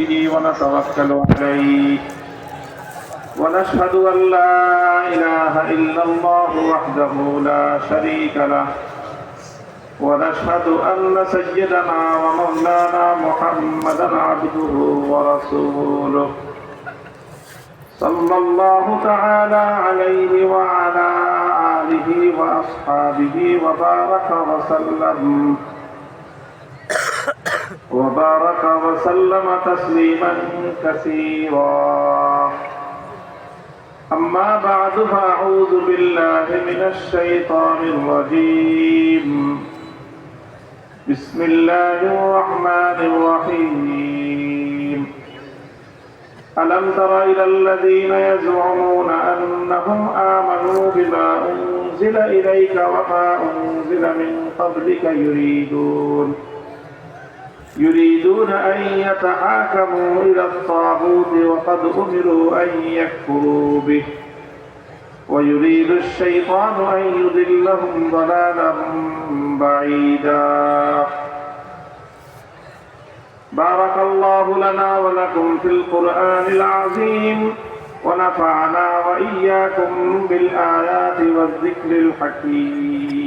ونتوكل عليه. ونشهد أن لا إله إلا الله وحده لا شريك له. ونشهد أن سيدنا ومولانا محمدا عبده ورسوله. صلى الله تعالى عليه وعلى آله وأصحابه وبارك وسلم. وبارك وسلم تسليما كثيرا. أما بعد فأعوذ بالله من الشيطان الرجيم. بسم الله الرحمن الرحيم. ألم تر إلى الذين يزعمون أنهم آمنوا بما أنزل إليك وما أنزل من قبلك يريدون يريدون أن يتحاكموا إلى الطاغوت وقد أمروا أن يكفروا به ويريد الشيطان أن يضلهم ضلالا بعيدا بارك الله لنا ولكم في القرآن العظيم ونفعنا وإياكم بالآيات والذكر الحكيم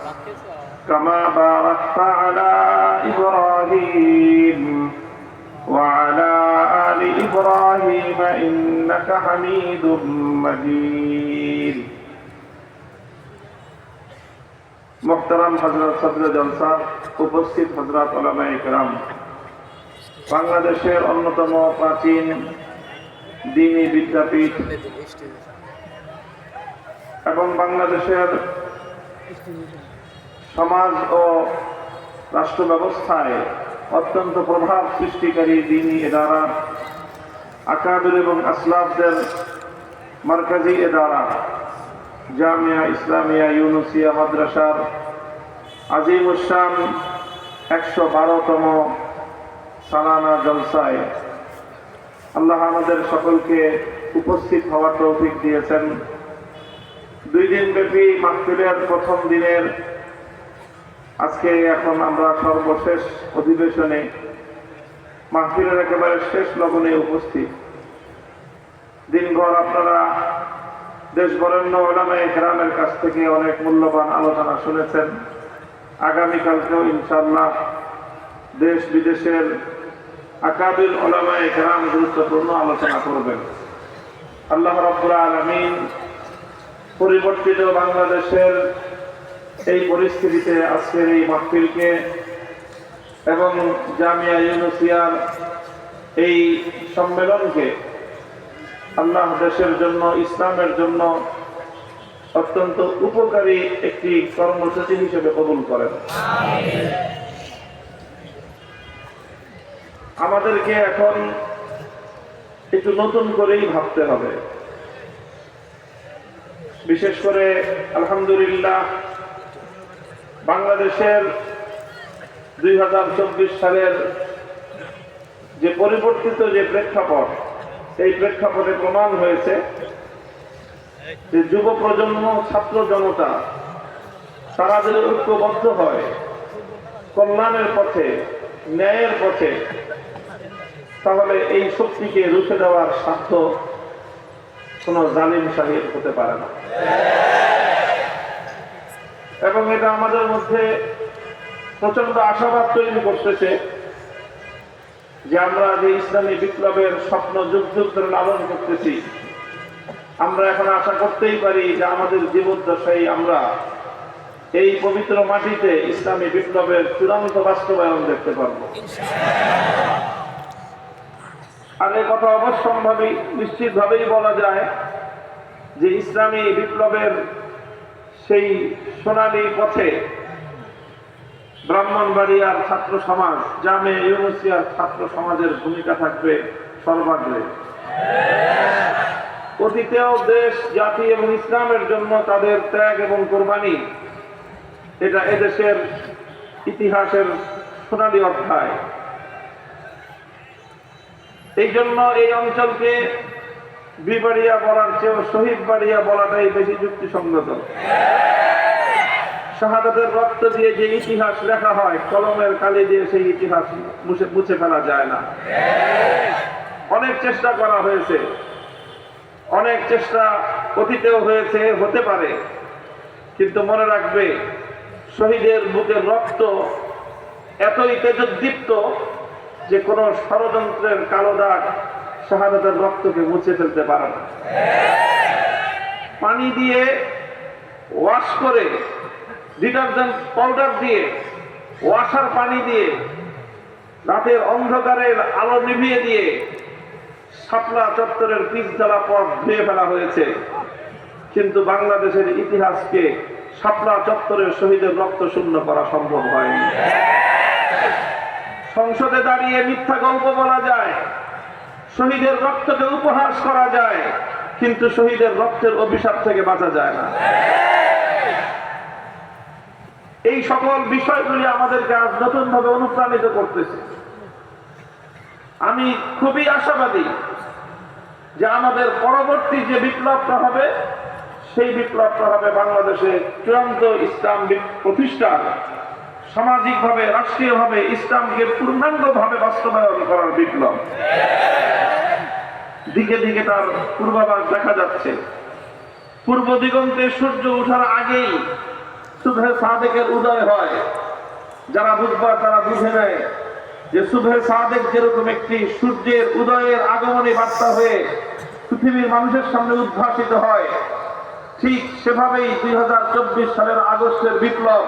كما باركت على إبراهيم وعلى آل إبراهيم إنك حميد مجيد মোহতারাম হজরত সদর জলসা উপস্থিত হজরত ওলামা ইকরাম বাংলাদেশের অন্যতম প্রাচীন দিনী বিদ্যাপীঠ এবং বাংলাদেশের সমাজ ও রাষ্ট্র ব্যবস্থায় অত্যন্ত প্রভাব সৃষ্টিকারী দিনী এদারা, আকাবির এবং আসলাফদের মার্কাজি এদারা, জামিয়া ইসলামিয়া ইউনুসিয়া মাদ্রাসার আজিম উসান একশো বারোতম সালানা জলসায়। আল্লাহ আমাদের সকলকে উপস্থিত হওয়ার তৌফিক দিয়েছেন। দুই দিন ব্যাপী মাহফিলের প্রথম দিনের আজকে এখন আমরা সর্বশেষ অধিবেশনে মাহফিলের একেবারে শেষ লগনে উপস্থিত। দিনভর আপনারা দেশ বরেণ্য ওলামায় গ্রামের কাছ থেকে অনেক মূল্যবান আলোচনা শুনেছেন। আগামীকালকেও ইনশাল্লাহ দেশ বিদেশের আকাবিল ওলামায় গ্রাম গুরুত্বপূর্ণ আলোচনা করবেন। আল্লাহ রব্বুল আলমিন পরিবর্তিত বাংলাদেশের এই পরিস্থিতিতে আজকের এই মাহফিলকে এবং জামিয়া ইউনুসিয়ার এই সম্মেলনকে আল্লাহ দেশের জন্য, ইসলামের জন্য অত্যন্ত উপকারী একটি কর্মসূচি হিসেবে কবুল করেন। আমাদেরকে এখন একটু নতুন করেই ভাবতে হবে। বিশেষ করে আলহামদুলিল্লাহ বাংলাদেশের দুই হাজার চব্বিশ সালের যে পরিবর্তিত যে প্রেক্ষাপট, সেই প্রেক্ষাপটে প্রমাণ হয়েছে যে যুব প্রজন্ম, ছাত্র জনতা, তারা যদি ঐক্যবদ্ধ হয়, কল্যাণের পথে, ন্যায়ের পথে, তাহলে এই শক্তিকে রুখে দেওয়ার সাধ্য কোনো জালিম সাহিদ হতে পারে না। এবং এটা আমাদের মধ্যে প্রচণ্ড আশাবাদ তৈরি করতেছে যে আমরা যে ইসলামী বিপ্লবের স্বপ্ন যুগ যুগ ধরে লালন করতেছি, আমরা এখন আশা করতেই পারি যে আমাদের জীবদ্দশায় আমরা এই পবিত্র মাটিতে ইসলামী বিপ্লবের চূড়ান্ত বাস্তবায়ন দেখতে পারব। আর এই কথা অবশ্যম্ভাবী নিশ্চিতভাবেই বলা যায় যে ইসলামী বিপ্লবের সেই সোনালী পথে ব্রাহ্মণবাড়িয়ার ছাত্র সমাজ, জামে ইউনুসিয়ার ছাত্র সমাজের ভূমিকা থাকবে সর্বাগ্রে। অতীতেও দেশ, জাতি এবং ইসলামের জন্য তাদের ত্যাগ এবং কোরবানি, এটা এদেশের ইতিহাসের সোনালী অধ্যায়। এই জন্য এই অঞ্চলকে বিবাড়িয়া বলার চেয়েও শহীদ বাড়িয়া বলাটাই বেশি যুক্তিসঙ্গত। শাহাদাতের রক্ত দিয়ে যে ইতিহাস লেখা হয়, কলমের কালি দিয়ে সেই ইতিহাস মুছে ফেলা যায় না। অনেক চেষ্টা করা হয়েছে। অনেক চেষ্টা অতীতেও হয়েছে, হতে পারে। কিন্তু মনে রাখবে, শহীদের বুকের রক্ত এতই তেজোদ্দীপ্ত যে কোনো ষড়যন্ত্রের কালো দাগ শাহাদাতের রক্তকে মুছে ফেলতে পারে না। পানি দিয়ে ওয়াশ করে ডিটারজেন্ট পাউডার দিয়ে ওয়াশার পানি দিয়ে, রাতের অন্ধকারের আলো নিভিয়ে দিয়ে শাপলা চত্বরের পিচ জ্বালা পথ ধুয়ে ফেলা হয়েছে। কিন্তু বাংলাদেশের ইতিহাসকে শাপলা চত্বরের শহীদের রক্ত শূন্য করা সম্ভব হয়নি। সংসদে দাঁড়িয়ে মিথ্যা গল্প বলা যায়। শহীদের রক্তকে উপহাস করা যায়, কিন্তু শহীদের রক্তের অভিশাপ থেকে বাঁচা যায় না। এই সকল বিষয়গুলি আমাদেরকে আজ নতুন ভাবে অনুপ্রাণিত করতেছে। আমি খুবই আশাবাদী যে আমাদের পরবর্তী যে বিপ্লবটা হবে, সেই বিপ্লবটা হবে বাংলাদেশে চূড়ান্ত ইসলাম প্রতিষ্ঠার সামাজিকভাবে, রাষ্ট্রীয়ভাবে, ইসলামকে পূর্ণাঙ্গভাবে বাস্তবায়ন করার বিপ্লব। দিকে দিকে তার পূর্বাভাস দেখা যাচ্ছে। পূর্ব দিগন্তে সূর্য ওঠার আগেই শুভে সাদেকের উদয় হয়। যারা বুঝবার তারা বুঝে নেয় যে শুভে সাদেক যেরকম একটি সূর্যের উদয়ের আগমনী বার্তা হয়ে পৃথিবীর মানুষের সামনে উদ্ভাসিত হয়, ঠিক সেভাবেই দুই হাজার চব্বিশ সালের আগস্টের বিপ্লব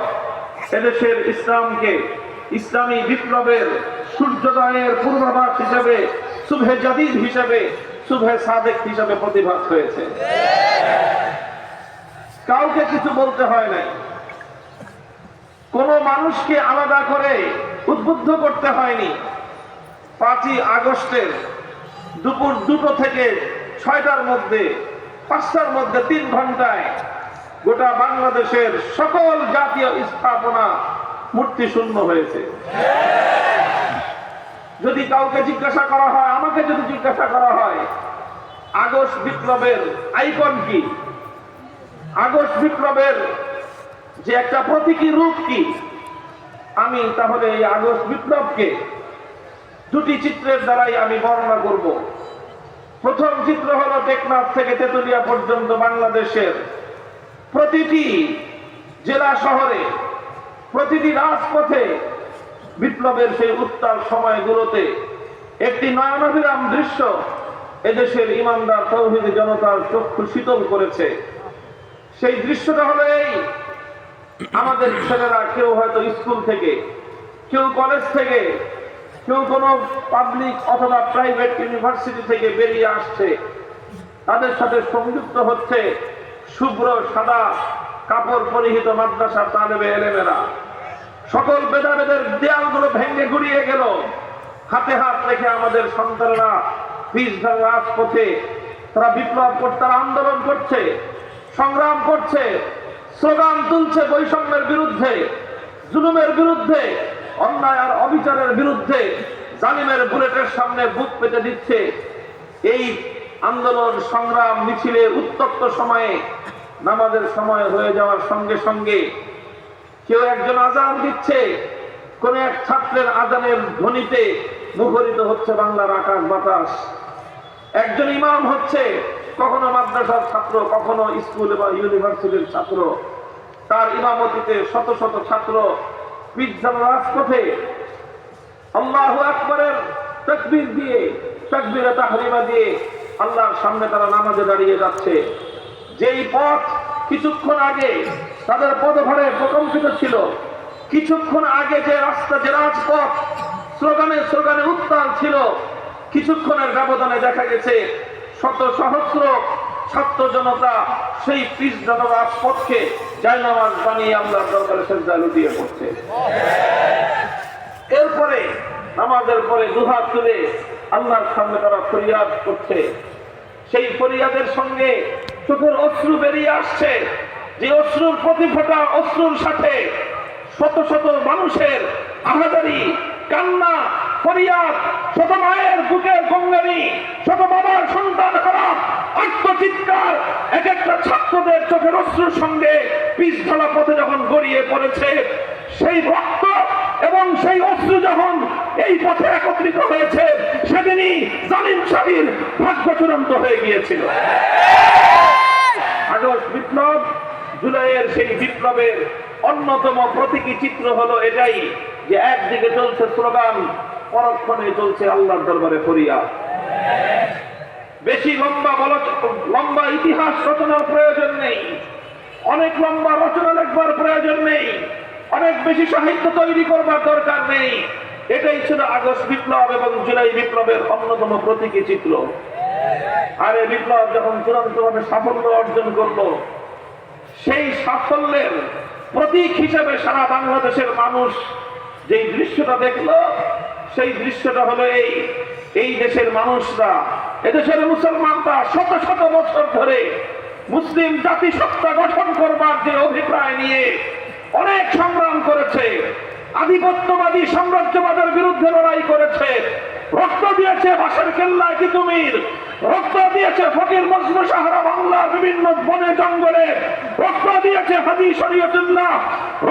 এদেশের ইসলামকে, ইসলামী বিপ্লবের সূর্যোদয়ের পূর্বাভাস হিসেবে শুভে জাদিদ হিসেবে শুভে সাদেক হিসেবে প্রতিভাত হয়েছে। কাউকে কিছু বলতে হয় নাই। কোন মানুষকে আলাদা করে উদ্বুদ্ধ করতে হয়নি। পাঁচই আগস্টের দুপুর দুটো থেকে ছয়টার মধ্যে, পাঁচটার মধ্যে তিন ঘন্টায় গোটা বাংলাদেশের সকল জাতীয় স্থাপনা মূর্তি শূন্য হয়েছে। যদি কাউকে জিজ্ঞাসা করা হয়, আমাকে যদি জিজ্ঞাসা করা হয় আগস্ট বিপ্লবের আইকন কি? আগস্ট বিপ্লবের যে একটা প্রতীকী রূপ কি? আমি তাহলে এই আগস্ট বিপ্লবকে দুটি চিত্রের দ্বারাই আমি বর্ণনা করব। প্রথম চিত্র হলো টেকনাফ থেকে তেতুলিয়া পর্যন্ত বাংলাদেশের প্রতিটি জেলা শহরে, প্রতিটি রাজপথে বিপ্লবের সেই উত্তাল সময়গুলোতে একটি নয়নাভিরাম দৃশ্য এদেশের ইমানদার তৌহিদ জনতার চক্ষু শীতল করেছে। সেই দৃশ্যটা হলো এই। আমাদের ছেলেরা কেউ হয়তো স্কুল থেকে, কেউ কলেজ থেকে, কেউ কোনো পাবলিক অথবা প্রাইভেট ইউনিভার্সিটি থেকে বেরিয়ে আসছে। তাদের সাথে সংযুক্ত হচ্ছে শুভ্র, সাদা, কাপড় পরিহিত মাদ্রাসা তালেবে এলেমেরা। সকল বেদাবেদের দেয়ালগুলো ভেঙে গুড়িয়ে গেল। হাতে হাত রেখে আমাদের সন্তানরা বীজ রাজপথে তারা বিপ্লব করছে তারা আন্দোলন করছে, সংগ্রাম করছে, স্লোগান তুলছে বৈষম্যের বিরুদ্ধে, জুলুমের বিরুদ্ধে, অন্যায় আর অবিচারের বিরুদ্ধে, জালিমের বুলেটের সামনে বুক পেতে দিচ্ছে। এই আন্দোলন, সংগ্রাম মিছিলের উত্তপ্ত সময়ে, নামাজের সময় হয়ে যাওয়ার সঙ্গে সঙ্গে কেউ একজন আজান দিচ্ছে। কোন এক ছাত্রের আজানের ধ্বনিতে মুখরিত হচ্ছে বাংলার আকাশ বাতাস। একজন ইমাম হচ্ছে, কখনো মাদ্রাসার ছাত্র, কখনো স্কুল বা ইউনিভার্সিটির ছাত্র। তার ইমামতিতে শত শত ছাত্র। বিজ্ঞান রাজপথে আল্লাহ আকবরের তকবির দিয়ে, তকবির তাহরিমা দিয়ে আল্লাহর সামনে তারা নামাজে দাঁড়িয়ে যাচ্ছে। যেই পথ কিছুক্ষণ আগে তাদের পদভারে প্রকম্পিত ছিল, কিছুক্ষণ আগে যে রাস্তা, যে রাজপথ, স্লোগানে স্লোগানে উত্তাল ছিল, কিছুক্ষণের ব্যবধানে দেখা গেছে শত সহস্র ছাত্র জনতা সেই পিস জনবাস রাজপথকে জায়নামাজ বানিয়ে আমরা দরবারে সেজদা লুটিয়ে পড়ছে। এরপরে, নামাজের পরে দুহাত তুলে আল্লাহর সামনে তারা ফরিয়াদ করছে। সেই ফরিয়াদের সঙ্গে চোখের অশ্রু বেরিয়ে আসছে। যে অশ্রুর প্রতিফোটা অশ্রুর সাথে শত শত মানুষের আহাদারি কান্না, ফরিয়াদ, শত মায়ের বুকের গঙ্গানি, শত বাবার সন্তান হারা আত্মচিৎকার এক একটা ছাত্রদের চোখের অশ্রুর সঙ্গে পিস ঢালা পথে যখন গড়িয়ে পড়েছে, সেই রক্ত এবং সেই অশ্রু যখন এই পথে একত্রিত হয়েছে, সেদিনই জালিম শাহীর ভাগ্য চূড়ান্ত হয়ে গিয়েছিল। আগস্ট বিপ্লব, জুলাইয়ের সেই বিপ্লবের অন্যতম প্রতীকী চিত্র হলো এটাই যে একদিকে চলছে স্লোগান, পরক্ষণে চলছে আল্লাহর দরবারে ফরিয়া। বেশি লম্বা বল, লম্বা ইতিহাস রচনার প্রয়োজন নেই। অনেক লম্বা রচনা লেখবার প্রয়োজন নেই। অনেক বেশি সাহিত্য তৈরি করবার দরকার নেই। এটাই ছিল আগস্ট বিপ্লব এবং জুলাই বিপ্লবের অন্যতম প্রতীকী চিত্র। আর এই বিপ্লব যখন চূড়ান্তভাবে সাফল্য অর্জন করল, সেই সাফল্যের প্রতীক হিসেবে সারা বাংলাদেশের মানুষ যেই দৃশ্যটা দেখল, সেই দৃশ্যটা হলো এই এই দেশের মানুষরা, এদেশের মুসলমানরা শত শত বছর ধরে মুসলিম জাতিসত্তা গঠন করবার যে অভিপ্রায় নিয়ে অনেক সংগ্রাম করেছে। আধিপত্যবাদী সাম্রাজ্যবাদের বিরুদ্ধে লড়াই করেছে। রক্ত দিয়েছে বাসের কেল্লায় তিতুমির। রক্ত দিয়েছে ফকির মজনু সাহারা বাংলার বিভিন্ন বনে জঙ্গলে। রক্ত দিয়েছে হাদি শরীয়তুল্লাহ।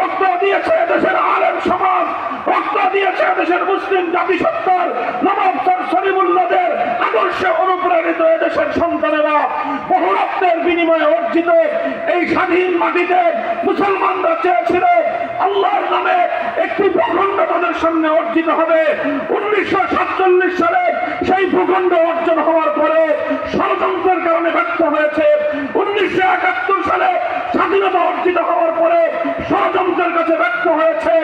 রক্ত দিয়েছে দেশের আলেম সমাজ। রক্ত দিয়েছে দেশের মুসলিম জাতিসত্তার নবাব স্যার সলিমুল্লাদের আদর্শে অনুপ্রাণিত এদেশের সন্তানেরা বহু রক্তের বিনিময়ে অর্জিত এই স্বাধীন মাটিতে মুসলমানরা চেয়েছিল আল্লাহর নামে একটি প্রখণ্ড তাদের সামনে অর্জিত হবে। উনিশশো সাতচল্লিশ সালে সেই ভূখণ্ড অর্জন হওয়ার পরে ষড়যন্ত্রের কারণে ব্যর্থ হয়েছে। উনিশশো একাত্তর সালে স্বাধীনতা অর্জিত হওয়ার পরে ষড়যন্ত্রের কাছে ব্যক্ত হয়েছে।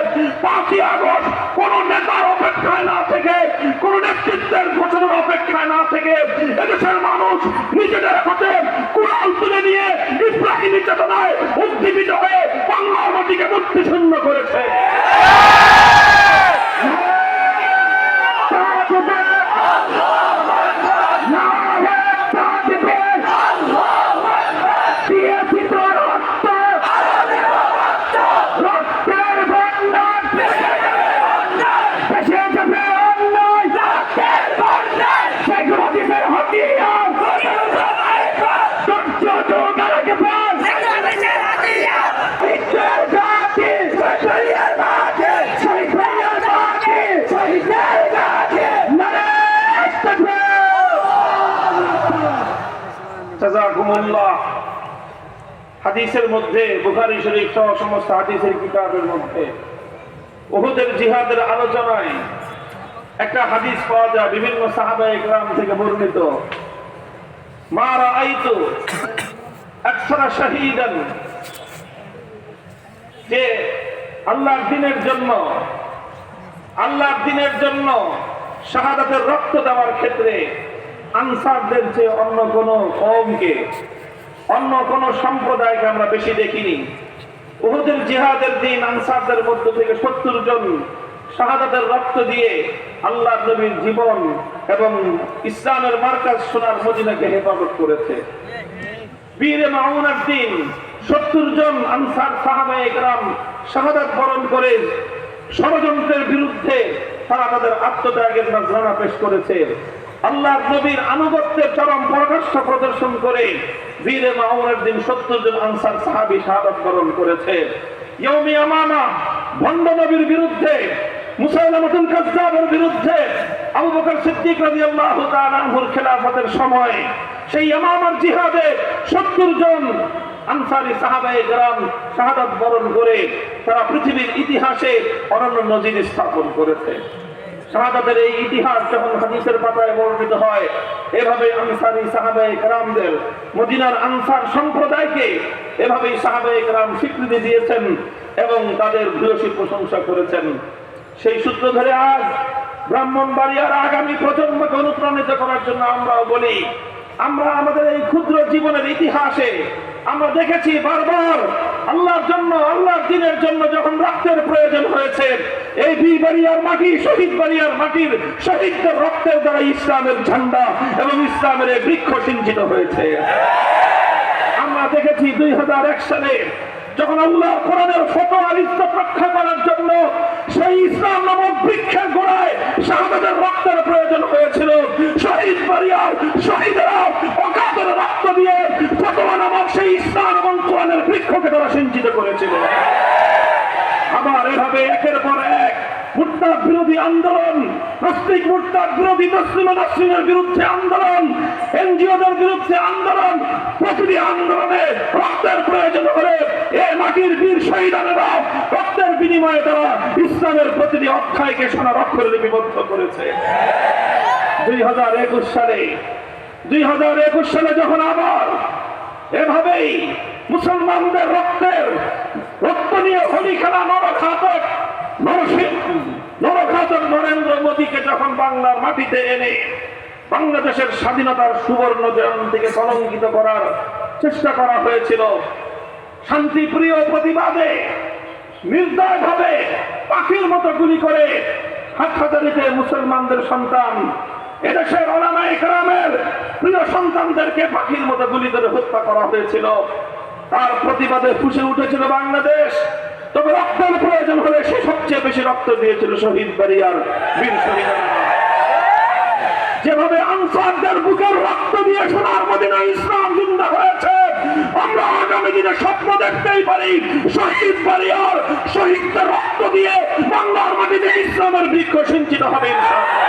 পাঁচই আগস্ট কোন নেতার অপেক্ষায় না থেকে, কোন নেতৃত্বের ঘোষণার অপেক্ষায় না থেকে এদেশের মানুষ নিজেদের হাতে কুড়াল তুলে নিয়ে ইসলামী চেতনায় উদ্দীপিত হয়ে বাংলার মাটিকে মুক্তি শূন্য করেছে। হাদিসের মধ্যে, বুখারী শরীফ সহ সমস্ত হাদিসের কিতাবের মধ্যে। উহুদের জিহাদের আলোচনায় একটা হাদিস পাওয়া যায়, বিভিন্ন সাহাবা ইকরাম থেকে বর্ণিত। মা রাআইতু আকসারা শাহীদান, যে আল্লাহর দিনের জন্য, আল্লাহর দিনের জন্য শাহাদাতের রক্ত দেওয়ার ক্ষেত্রে আনসারদের চেয়ে অন্য কোন কওমকে অন্য কোন সম্প্রদায়কে আমরা বেশি দেখিনি। উহুদের জিহাদের দিন আনসারদের মধ্য থেকে সত্তর জন শাহাদাতের রক্ত দিয়ে আল্লাহ নবীর জীবন এবং ইসলামের মার্কাজ সোনার মদিনাকে হেফাজত করেছে। বীরে মাউনার দিন সত্তর জন আনসার সাহাবায়ে একরাম শাহাদাত বরণ করে ষড়যন্ত্রের বিরুদ্ধে তারা তাদের আত্মত্যাগের নজরানা পেশ করেছে। আল্লাহ নবীর আনুগত্যের চরম পরাকাষ্ঠ প্রদর্শন করে বীরে মাউনের দিন সত্তর জন আনসার সাহাবি শাহাদাত বরণ করেছে। ইয়ৌমি আমামা ভণ্ড নবীর বিরুদ্ধে বিরুদ্ধে খেলাফতের সময় সেই জিহাদে 70 জন শাহাদাত বরণ করে তারা পৃথিবীর ইতিহাসে অনন্য নজির স্থাপন করেছে। শাহাদাতের এই ইতিহাস যখন হাদিসের পাতায় বর্ণিত হয়, এভাবে আনসারী সাহাবায়ে কেরামদের, মদিনার আনসার সম্প্রদায়কে এভাবেই সাহাবায়ে কেরাম স্বীকৃতি দিয়েছেন এবং তাদের ভূয়সী প্রশংসা করেছেন। সেই সূত্র ধরে আজ ব্রাহ্মণবাড়িয়ার আগামী প্রজন্মকে অনুপ্রাণিত করার জন্য আমরাও বলি, আমরা আমাদের এই ক্ষুদ্র জীবনের ইতিহাসে আমরা দেখেছি বারবার আল্লাহর জন্য, আল্লাহর দিনের জন্য যখন রক্তের প্রয়োজন হয়েছে, এই বিবাড়িয়ার মাটি, শহীদ বাড়িয়ার মাটির শহীদদের রক্তের দ্বারা ইসলামের ঝান্ডা এবং ইসলামের এই বৃক্ষ সিঞ্চিত হয়েছে। আমরা দেখেছি দুই হাজার এক সালে যখন আল্লাহ কোরআনের ফটো আর ইজ্জত রক্ষা করার জন্য সেই ইসলাম নামক বৃক্ষের গোড়ায় শাহাদের রক্তের প্রয়োজন হয়েছিল, শহীদ পরিয়ার শহীদেরা অকাতরে রক্ত দিয়ে ফটোয়া নামক সেই ইসলাম এবং কোরআনের বৃক্ষকে তারা সিঞ্চিত করেছিল আবার এভাবে পর এক মুরতাদ বিরোধী আন্দোলন নাস্তিক মুরতাদ বিরোধী তসলিমা নাসরিনের বিরুদ্ধে আন্দোলন, এনজিওদের বিরুদ্ধে আন্দোলন, প্রতিটি আন্দোলনে রক্তের প্রয়োজন হলে এ মাটির বীর শহীদানেরা রক্তের বিনিময়ে তারা ইসলামের প্রতিটি অধ্যায়কে সোনার অক্ষরে লিপিবদ্ধ করেছে। দুই হাজার একুশ সালে, দুই হাজার একুশ সালে যখন আবার এভাবেই মুসলমানদের রক্তের, রক্ত নিয়ে হোলি খেলা নরঘাতক নরসিংহ নরেন্দ্র মোদীকে যখন বাংলার মাটিতে এনে বাংলাদেশের স্বাধীনতার সুবর্ণ জয়ন্তীকে কলঙ্কিত করার চেষ্টা করা হয়েছিল, শান্তিপ্রিয় প্রতিবাদে নির্দয় ভাবে পাখির মতো গুলি করে হাটহাজারিতে মুসলমানদের সন্তান, এদেশের অনামাই গ্রামের প্রিয় সন্তানদেরকে পাখির মতো গুলি করে হত্যা করা হয়েছিল। তার প্রতিবাদে ফুসে উঠেছিল বাংলাদেশ। তবে রক্তের প্রয়োজন হলে সে সবচেয়ে বেশি রক্ত দিয়েছিল শহীদ বাড়িয়ার বীর শহীদ যেভাবে আনসারদের বুকের রক্ত দিয়ে সোনার মদিনা ইসলাম জিন্দা হয়েছে, আমরা আগামী দিনে স্বপ্ন দেখতেই পারি, শহীদ বাড়িয়ার শহীদদের রক্ত দিয়ে বাংলার মাটিতে ইসলামের বৃক্ষ সিঞ্চিত হবে ইনশাআল্লাহ।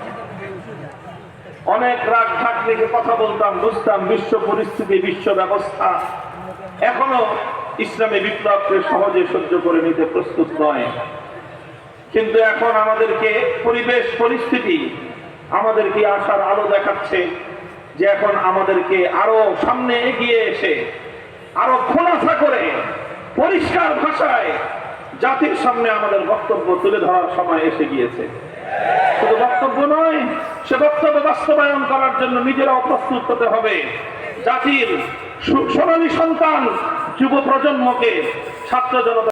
অনেক রাগ ঝাঁক রেখে কথা বলতাম, বুঝতাম, বিশ্ব পরিস্থিতি, বিশ্ব ব্যবস্থা। এখনও ইসলামী বিপ্লবকে সহজে সহ্য করে নিতে প্রস্তুত নয়। কিন্তু এখন আমাদেরকে পরিবেশ, পরিস্থিতি আমাদেরকে আসার আলো দেখাচ্ছে যে এখন আমাদেরকে আরও সামনে এগিয়ে এসে, আরও খোলাসা করে, পরিষ্কার ভাষায় জাতির সামনে আমাদের বক্তব্য তুলে ধরার সময় এসে গিয়েছে। শুধু বক্তব্য নয়, সে বক্তব্য বাস্তবায়ন করার জন্য নিজেরা প্রস্তুত হতে হবে। জাতির সোনালী সন্তান যুব প্রজন্মকে ছাত্র জনতা